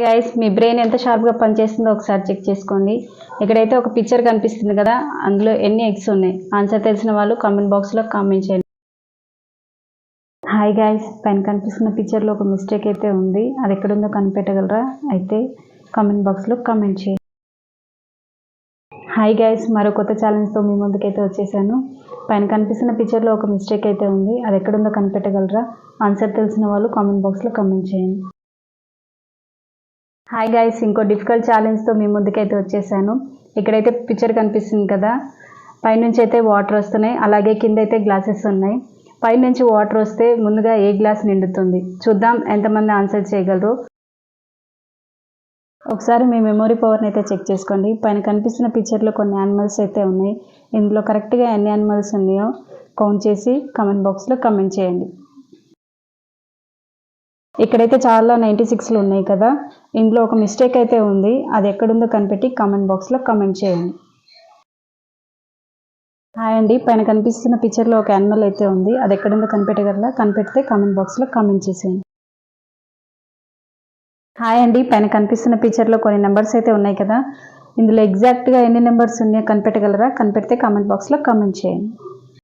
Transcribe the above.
Guys మీ brain ఎంత షార్ప్గా పనిచేస్తుందో ఒకసారి చెక్ చేసుకోండి. ఇక్కడైతే ఒక పిక్చర్ కనిపిస్తుంది కదా అందులో ఎన్ని ఎగ్స్ ఉన్నాయి? ఆన్సర్ తెలిసిన వాళ్ళు కామెంట్ బాక్స్లో కామెంట్ చేయండి. హాయ్ గైస్ పైన కనిపిస్తున్న పిక్చర్లో ఒక మిస్టేక్ అయితే ఉంది. అది ఎక్కడుందో కనిపెట్టగలరా? అయితే కామెంట్ బాక్స్లో కామెంట్ చేయండి. హాయ్ గైస్ మరో కొత్త ఛాలెంజ్తో మీ ముందుకైతే వచ్చేసాను. పైన కనిపిస్తున్న పిక్చర్లో ఒక మిస్టేక్ అయితే ఉంది. అది ఎక్కడుందో కనిపెట్టగలరా? ఆన్సర్ తెలిసిన వాళ్ళు కామెంట్ బాక్స్లో కామెంట్ చేయండి. హాయ్ గైస్ ఇంకో డిఫికల్ట్ ఛాలెంజ్తో మీ ముందుకైతే వచ్చేసాను. ఇక్కడైతే పిక్చర్ కనిపిస్తుంది కదా. పైనుంచి అయితే వాటర్ వస్తున్నాయి అలాగే కింద అయితే గ్లాసెస్ ఉన్నాయి. పైనుంచి వాటర్ వస్తే ముందుగా ఏ గ్లాస్ నిండుతుంది? చూద్దాం ఎంతమంది ఆన్సర్ చేయగలరు. ఒకసారి మీ మెమొరీ పవర్ని అయితే చెక్ చేసుకోండి. పైన కనిపిస్తున్న పిక్చర్లో కొన్ని యానిమల్స్ అయితే ఉన్నాయి. ఇందులో కరెక్ట్గా ఎన్ని యానిమల్స్ ఉన్నాయో కౌంట్ చేసి కమెంట్ బాక్స్లో కమెంట్ చేయండి. ఇక్కడైతే చాలా నైంటీ సిక్స్లు ఉన్నాయి కదా. ఇందులో ఒక మిస్టేక్ అయితే ఉంది. అది ఎక్కడుందో కనిపెట్టి కామెంట్ బాక్స్లో కమెంట్ చేయండి. హాయ్ అండి. పైన కనిపిస్తున్న పిక్చర్లో ఒక యానిమల్ అయితే ఉంది. అది ఎక్కడుందో కనిపెట్టగలరా? కనిపెడితే కామెంట్ బాక్స్లో కామెంట్ చేసేయండి. హాయ్ అండి. పైన కనిపిస్తున్న పిక్చర్లో కొన్ని నెంబర్స్ అయితే ఉన్నాయి కదా. ఇందులో ఎగ్జాక్ట్గా ఎన్ని నెంబర్స్ ఉన్నాయో కనిపెట్టగలరా? కనిపెడితే కామెంట్ బాక్స్లో కామెంట్ చేయండి.